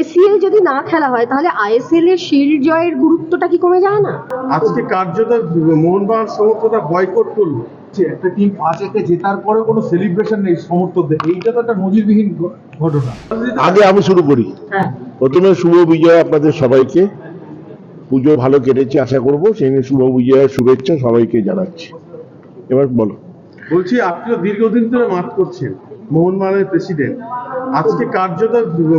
ACL যদি না খেলা হয় তাহলে আইএসএল এর শিল্ড জয়ের গুরুত্বটা কি কমে যায় না? আজকে কার্যত মোহনবাগান সমর্থকরা বয়কট করল। যে একটা টিম পাঁচ একে জেতার পরে কোনো সেলিব্রেশন নেই সমর্থকদের। এইটা তো একটা নজিরবিহীন ঘটনা। আগে আমি শুরু করি। হ্যাঁ। প্রথমে শুভ বিজয় আপনাদের সবাইকে। পুজো ভালো কেটেছে আশা করব। সেই নিয়ে শুভ বিজয়ের শুভেচ্ছা সবাইকে জানাচ্ছি। এবার বলো। বলছি আপনিও দীর্ঘদিন ধরে মাঠ করছেন। মোহনবাগানের প্রেসিডেন্ট আজকে কার্যত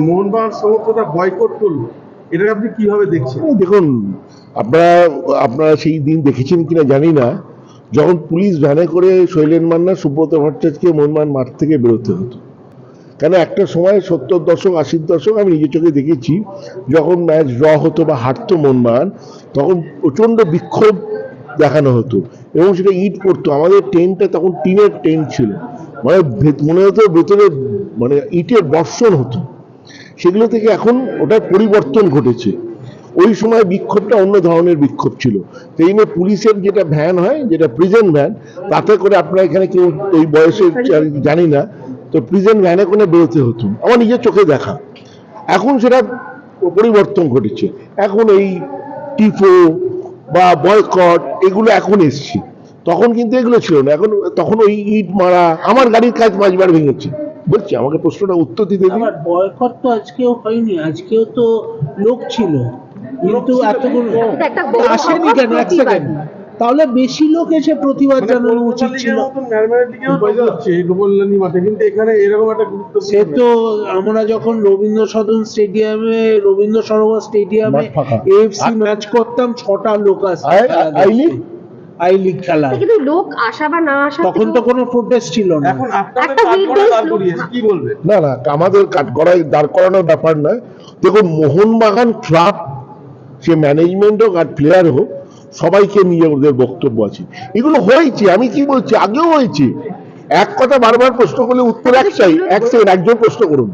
মোহনবাগান সমর্থকরা বয়কট করল। এটাকে আপনি কীভাবে দেখছেন? দেখুন, আপনারা আপনারা সেই দিন দেখেছেন কিনা জানি না। যখন পুলিশ ভ্যানে করে শৈলেন মান্না, সুব্রত ভট্টাচার্যকে মোহনবাগান মাঠ থেকে বেরোতে হতো। কেন একটা সময় সত্তর দশক, আশির দশক আমি নিজের চোখে দেখেছি, যখন ম্যাচ ড্র হতো বা হারতো মোহনবাগান, তখন প্রচণ্ড বিক্ষোভ দেখানো হতো এবং সেটা ইট করতো। আমাদের টেন্টটা তখন টিনের টেন্ট ছিল। মানে মনে হতো ভেতরে মানে ইটের বর্ষণ হতো। সেগুলো থেকে এখন ওটার পরিবর্তন ঘটেছে। ওই সময় বিক্ষোভটা অন্য ধরনের বিক্ষোভ ছিল। সেই জন্য পুলিশের যেটা ভ্যান হয়, যেটা প্রিজেন্ট ভ্যান তাতে করে আপনারা এখানে কেউ ওই বয়সে জানি না, তো প্রিজেন্ট ভ্যানে করে বেরোতে হতো আমার নিজের চোখে দেখা। এখন সেটা পরিবর্তন ঘটেছে। এখন এই টিফো বা বয়কট এগুলো এখন এসছে। তখন কিন্তু এগুলো ছিল না। এখন তখন ওই ইট মারা আমার গাড়ির কাজ পাঁচবার ভেঙেছে। বলছি আমাকে প্রশ্নটা উত্তর দিতে দিন। বয়কট তো আজকেও হয়নি আজকেও তো লোক ছিল। কিন্তু এতগুলো আসেনি কেন? এক সেকেন্ড তাহলে বেশি লোক এসে প্রতিবাদ মানে জানানো উচিত ছিল। হচ্ছে গোপালনী মাঠে কিন্তু এখানে এরকম একটা সে তো আমরা যখন রবীন্দ্র সদন স্টেডিয়ামে রবীন্দ্র সরোবর স্টেডিয়ামে। এএফসি ম্যাচ করতাম ছটা লোক আসতো আই-। লিগ? খেলা। কিন্তু লোক আসা বা না আসা তখন তো কোনো প্রোটেস্ট ছিল না। এখন আপনাদের করা কি বলবেন না না আমাদের কাট করাই দাঁড় করানোর ব্যাপার নয়। দেখুন মোহনবাগান ক্লাব সে ম্যানেজমেন্ট হোক আর প্লেয়ার হোক সবাইকে নিয়ে ওদের বক্তব্য আছে। এগুলো হয়েছে আমি কি বলছি? আগেও হয়েছে। এক কথা বারবার প্রশ্ন করলে উত্তর এক চাই এক সেকেন্ড একজন প্রশ্ন করুন।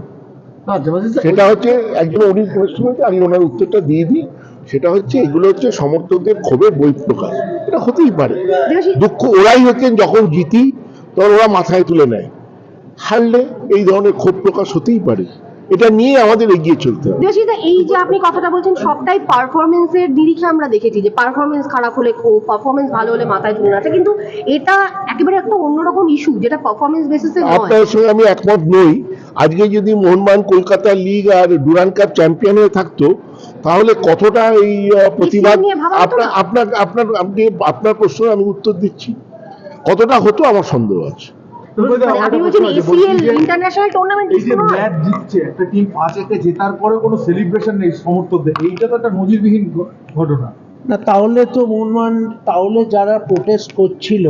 সেটা হচ্ছে একজন উনি প্রশ্ন করেছে আমি ওনার উত্তরটা দিয়ে দিই। সেটা হচ্ছে এগুলো হচ্ছে সমর্থকদের ক্ষোভের বই প্রকাশ। এটা হতেই পারে। দুঃখ ওরাই হচ্ছেন যখন জিতি তখন ওরা মাথায় তুলে নেয়। হারলে এই ধরনের ক্ষোভ প্রকাশ হতেই পারে। এটা নিয়ে আমাদের এগিয়ে চলতে হবে। দেশিদা এই যে আপনি কথাটা বলছেন সবটাই পারফরমেন্সের নিরিখে আমরা দেখেছি যে পারফরমেন্স খারাপ হলে খুব পারফরমেন্স ভালো হলে মাথায় তুলে আছে কিন্তু এটা একেবারে একটা অন্যরকম ইস্যু যেটা পারফরমেন্স বেসিসে নয়। আপনার সঙ্গে আমি একমত নই। আজকে যদি মোহনবাগান কলকাতা লিগ আর ডুরান কাপ চ্যাম্পিয়ন হয়ে থাকতো তাহলে কতটা এই প্রতিবাদ? আপনার আপনার আপনার আপনি আপনার প্রশ্ন আমি উত্তর দিচ্ছি। কতটা হতো আমার সন্দেহ আছে। মানে আপনি বলছেন এসিএল ইন্টারন্যাশনাল টুর্নামেন্ট এই যে ম্যাচ জিতছে একটা টিম পাঁচ একে জেতার পরে কোনো সেলিব্রেশন নেই সমর্থকদের। এইটা তো একটা নজিরবিহীন ঘ- ঘটনা। না তাহলে তো মোহনবাগান তাহলে যারা প্রোটেস্ট করছিল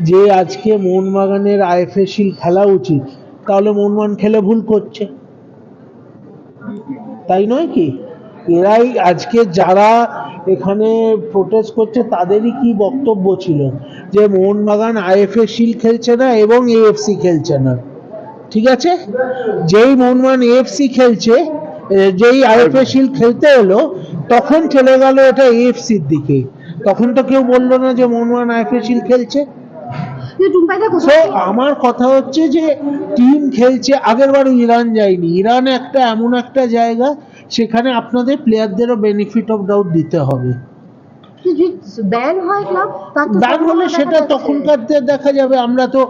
যে আজকে মোহনবাগানের আইএফএ শিল খেলা উচিত তাহলে মোহনবাগান খেলে ভুল করছে। তাই নয় কি? এরাই আজকে যারা এখানে প্রোটেস্ট করছে তাদেরই কি বক্তব্য ছিল? যে মোহনবাগান আইএফএ শিল খেলছে না এবং এএফসি খেলছে না। ঠিক আছে? যেই মোহনবাগান এএফসি খেলছে যেই আইএফএ শিল খেলতে এলো তখন চলে গেল এটা এএফসির দিকে। তখন তো কেউ বলল না যে মোহনবাগান আইএফএ শিল খেলছে। আমার কথা হচ্ছে যে টিম খেলছে আগের বার ইরান যায়নি। ইরান একটা এমন একটা জায়গা সেখানে আপনাদের প্লেয়ারদেরও বেনিফিট অফ ডাউট দিতে হবে। ব্যান হয় ক্লাব ব্যান হলে সেটা তখনকার দেখা যাবে। আমরা তো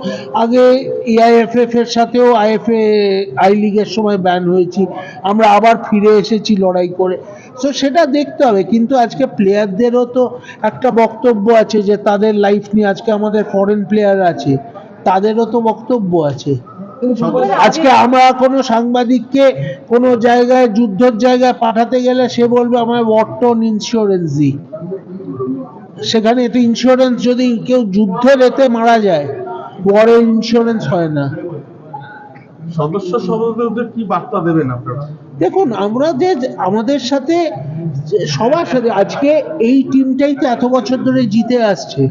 আগে এআইএফএফ এর সাথেও আইএফএ আই লিগের সময় ব্যান হয়েছি। আমরা আবার ফিরে এসেছি লড়াই করে। তো সেটা দেখতে হবে। কিন্তু আজকে প্লেয়ারদেরও তো একটা বক্তব্য আছে যে তাদের লাইফ নিয়ে আজকে আমাদের ফরেন প্লেয়ার আছে তাদেরও তো বক্তব্য আছে। আজকে আমরা কোনো সাংবাদিককে কোনো জায়গায় যুদ্ধের জায়গায় পাঠাতে গেলে সে বলবে আমার ওয়ার্টন ইন্স্যুরেন্স দিই সেখানে এতে ইন্স্যুরেন্স যদি কেউ যুদ্ধের এতে মারা যায় ওয়ারের ইন্স্যুরেন্স হয় না। সদস্য সদস্যদের কি বার্তা দেবেন আপনারা? দেখুন আমরা যে আমাদের সাথে সবার সাথে আজকে এই টিমটাই তো এত বছর ধরে জিতে আসছে।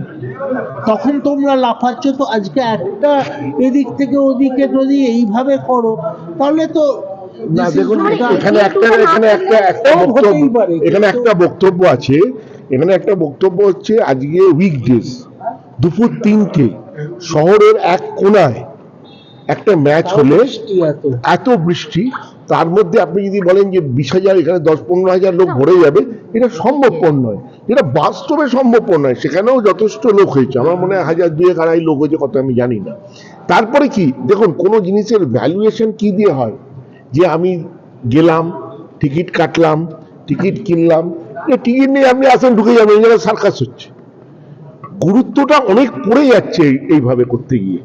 তখন তোমরা লাফাচ্ছ তো আজকে একটা এদিক থেকে ওদিকে যদি এইভাবে করো তাহলে তো না দেখুন এখানে একটা এখানে একটা একটা বক্তব্য এখানে একটা বক্তব্য আছে এখানে একটা বক্তব্য হচ্ছে আজকে উইকডেজ দুপুর তিনটে শহরের এক কোনায় একটা ম্যাচ হলে এত। এত বৃষ্টি তার মধ্যে আপনি যদি বলেন যে বিশ হাজার এখানে দশ পনেরো হাজার লোক ভরে যাবে এটা সম্ভবপর নয়। এটা বাস্তবে সম্ভবপর নয়। সেখানেও যথেষ্ট লোক হয়েছে। আমার মনে হয় হাজার দুয়েক আড়াই লোক হয়েছে কত আমি জানি না। তারপরে কি? দেখুন কোনো জিনিসের ভ্যালুয়েশন কি দিয়ে হয়? যে আমি গেলাম টিকিট কাটলাম টিকিট কিনলাম টিকিট নিয়ে আপনি আসেন ঢুকে যাবেন এই জায়গায় সার্কাস হচ্ছে। গুরুত্বটা অনেক পড়ে যাচ্ছে এই- এইভাবে করতে গিয়ে।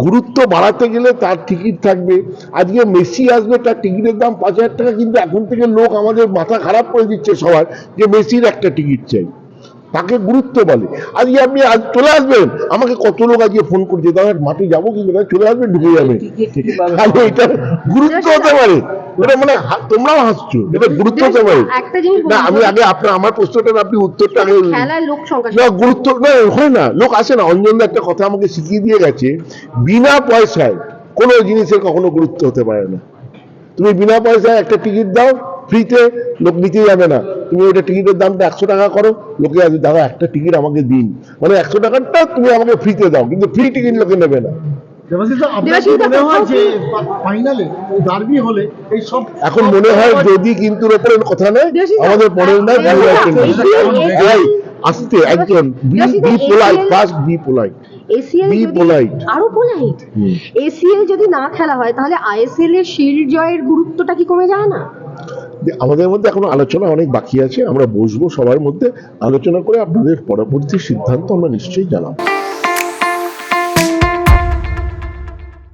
গুরুত্ব বাড়াতে গেলে তার টিকিট থাকবে। আজকে মেসি আসবে, তার টিকিটের দাম পাঁচ হাজার টাকা, কিন্তু এখন থেকে লোক আমাদের মাথা খারাপ করে দিচ্ছে সবার যে মেসির একটা টিকিট চাই। তাকে গুরুত্ব বলে। আজকে আপনি আজ চলে আসবেন। আমাকে কত লোক আজকে ফোন করছে দাদা মাঠে যাব কিন্তু না, চলে আসবেন ঢুকে যাবেন তাহলে এটা গুরুত্ব হতে পারে। এটা মানে তোমরাও হাসছো। এটা গুরুত্ব হতে পারে। না আমি আগে আপনার আমার প্রশ্নটা আপনি উত্তরটা আগে না গুরুত্ব না হয় না। লোক আসে না। অঞ্জন একটা কথা আমাকে শিখিয়ে দিয়ে গেছে। বিনা পয়সায় কোনো জিনিসের কখনো গুরুত্ব হতে পারে না। তুমি বিনা পয়সায় একটা টিকিট দাও ফ্রিতে লোক নিতে যাবে না। তুমি ওটা টিকিটের দামটা একশো টাকা করো লোকে আসবে দাদা একটা টিকিট আমাকে দিন। মানে একশো টাকাটা তুমি আমাকে ফ্রিতে দাও কিন্তু ফ্রি টিকিট লোকে নেবে না। এখন মনে হয় যদি কিন্তু ওপরের কথা দা, আমাদের পরের নয় আসতে একজন be be polite first be polite ACL যদি আরও পোলাইট এসিএল যদি না খেলা হয় তাহলে আইএসএল এর শিল্ড জয়ের গুরুত্বটা কি কমে যায় না? আমাদের মধ্যে এখন আলোচনা অনেক বাকি আছে, আমরা বসবো সবার মধ্যে, আলোচনা করে আপনাদের পরবর্তী সিদ্ধান্ত আমরা নিশ্চয়ই জানাব।